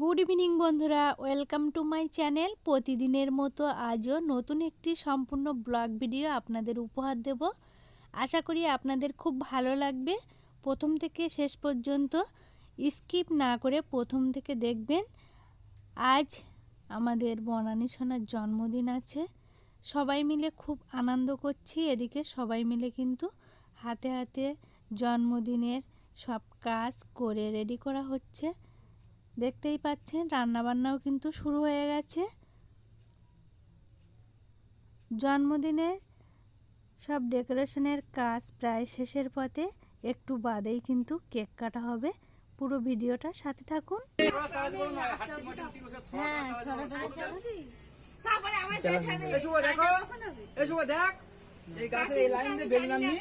Good evening বন্ধুরা। Welcome to my channel প্রতিদিনের মতো আজও নতুন একটি সম্পূর্ণ ব্লগ ভিডিও আপনাদের উপহার দেব। আশা করি আপনাদের খুব ভালো লাগবে। প্রথম থেকে শেষ পর্যন্ত স্কিপ না করে প্রথম থেকে দেখবেন। আজ আমাদের বনানী সোনার জন্মদিন আছে। সবাই মিলে খুব আনন্দ করছি। এদিকে সবাই মিলে কিন্তু হাতে হাতে জন্মদিনের সব কাজ করে রেডি করা হচ্ছে। দেখতেই পাচ্ছেন রান্নাবান্নাও কিন্তু শুরু হয়ে গেছে। জন্মদিনে সব ডেকোরেশনের কাজ প্রায় শেষের পথে একটু বাদেই কিন্তু কেক কাটা হবে। পুরো ভিডিওটা সাথে থাকুন। দেখ। এই গাছের এই লাইন দিয়ে বেলুন আননি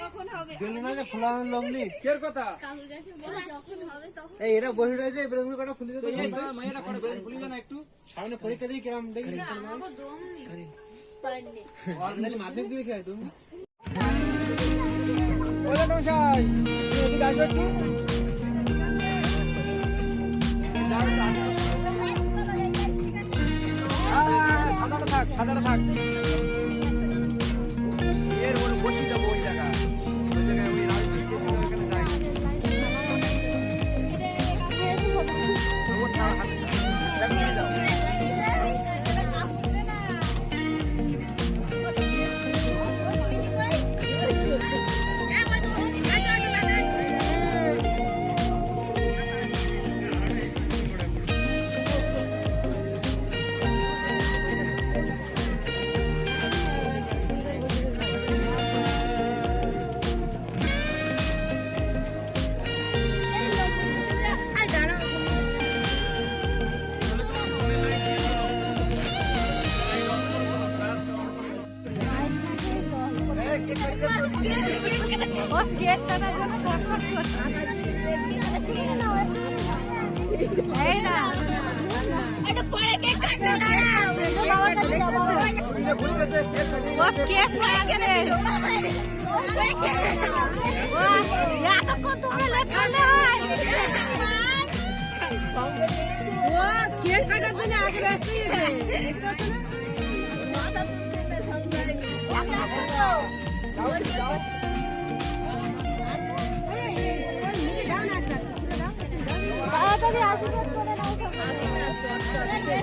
বেলুন আছে ফুলানো লমনি কের কথা এই এরা বসে রয়েছে বেলুন কটা খুলে তো এই করে বেলুন খুলি না একটু সামনে পরীক্ষা দিয়ে কিরম দেখি তাহলে মাধ্যমিক দিয়ে খেয়ে তুমি ওলে নমস্কার এদিকে আসো একটু সাদাটা থাক সাদাটা থাক ও কেক কাটার জন্য ছটফট করছে এই না ভুলে গেছে, কেক কাটি। ও কেক কাটবে ও এতক্ষণ তোমরা লেট করলে হয় ও কেক কাটার জন্য আগে ব্যস্ত তাড়াতাড়ি আশীর্বাদ করে নাও মেলার দিকে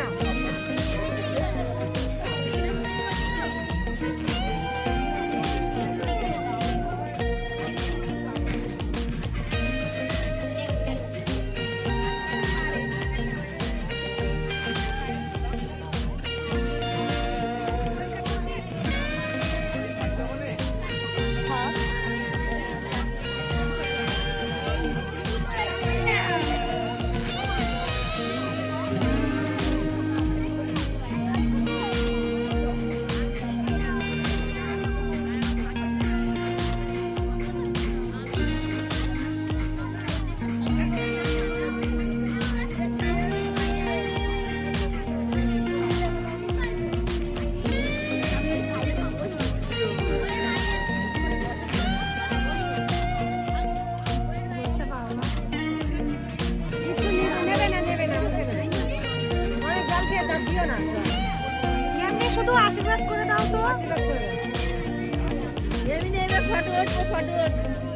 Chao. এমনি শুধু আশীর্বাদ করে দাও তো। আশীর্বাদ করে এমনি এমনি ফটো ফটো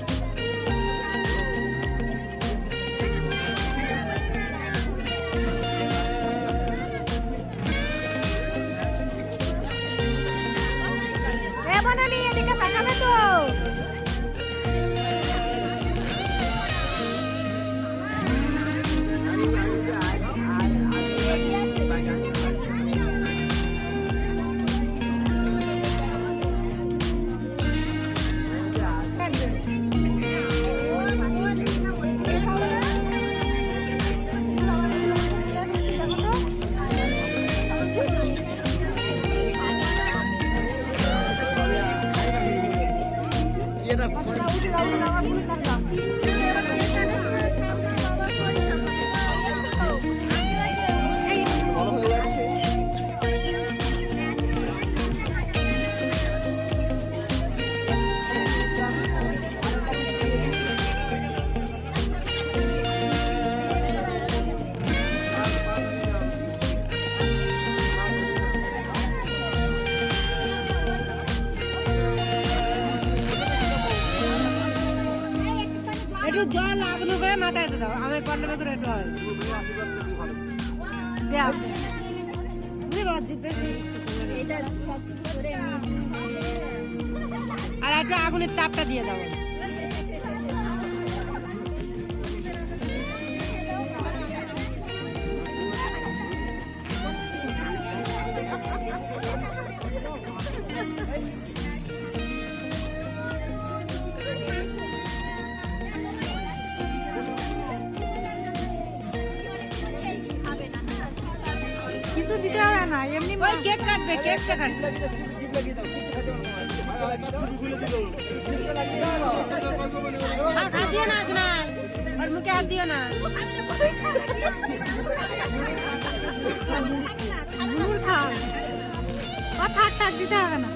মাথায় দাও করে একটু হয় আর একটু আগুনের তাপটা দিয়ে দাও। কিছু দিতে হবে না এমনি ওই কেক কাটবে কেকটা কাটবে। হাত দিও না শোনা আর মুখে হাত দিও না। থাক থাক দিতে হবে না।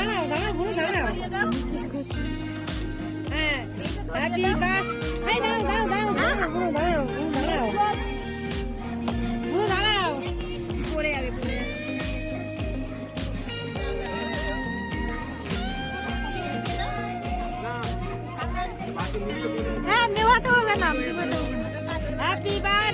দাঁড়াও দাঁড়াও, বুড়ো, দাঁড়াও। হ্যাঁ হ্যাপি বার্থডে দাঁড়াও দাঁড়াও দাঁড়াও দাঁড়াও দাঁড়াও দাঁড়াও। বুড়ো, দাঁড়াও। পড়ে হ্যাঁ নেওয়াতে হবে না হবে না। হ্যাপি বার্থডে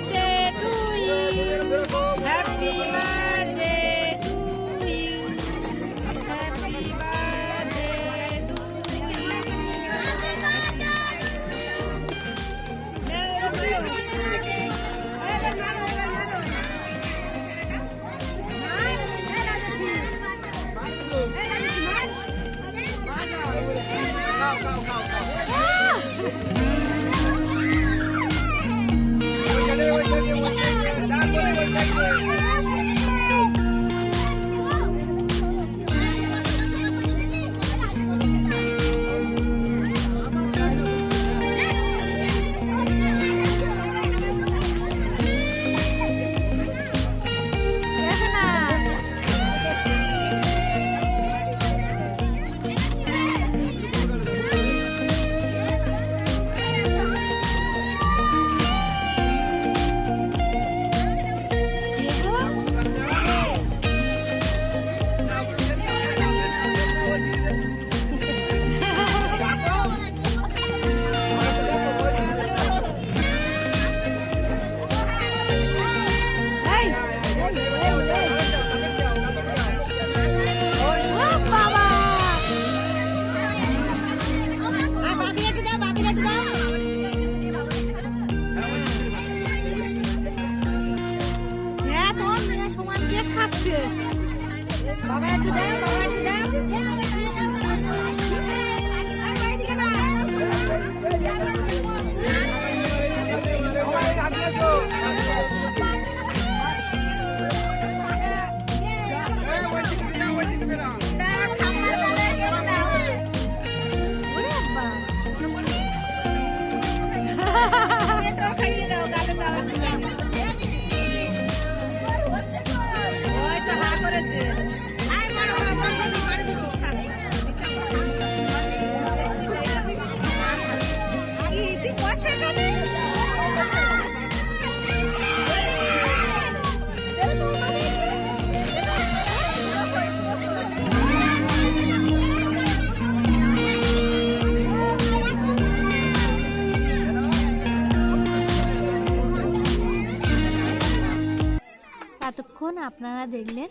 এতক্ষণ আপনারা দেখলেন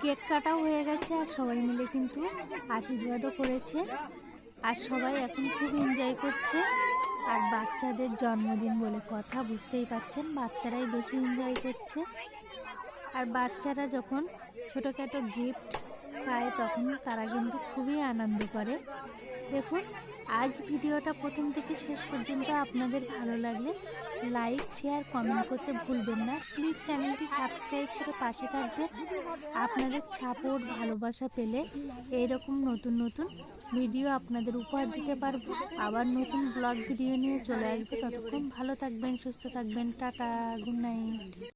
কেক কাটাও হয়ে গেছে আর সবাই মিলে কিন্তু আশীর্বাদও করেছে। আর সবাই এখন খুব এনজয় করছে। আর বাচ্চাদের জন্মদিন বলে কথা বুঝতেই পারছেন বাচ্চারাই বেশি এনজয় করছে। আর বাচ্চারা যখন ছোটোখাটো গিফট পায় তখন তারা কিন্তু খুবই আনন্দ করে। দেখুন আজ ভিডিওটা প্রথম থেকে শেষ পর্যন্ত আপনাদের ভালো লাগলে লাইক শেয়ার কমেন্ট করতে ভুলবেন না। প্লিজ চ্যানেলটি সাবস্ক্রাইব করে পাশে থাকবেন। আপনাদের সাপোর্ট ভালোবাসা পেলে এইরকম নতুন নতুন ভিডিও আপনাদের উপহার দিতে পারব। আবার নতুন ব্লগ ভিডিও নিয়ে চলে আসবে। ততক্ষণ ভালো থাকবেন, সুস্থ থাকবেন। Tata good night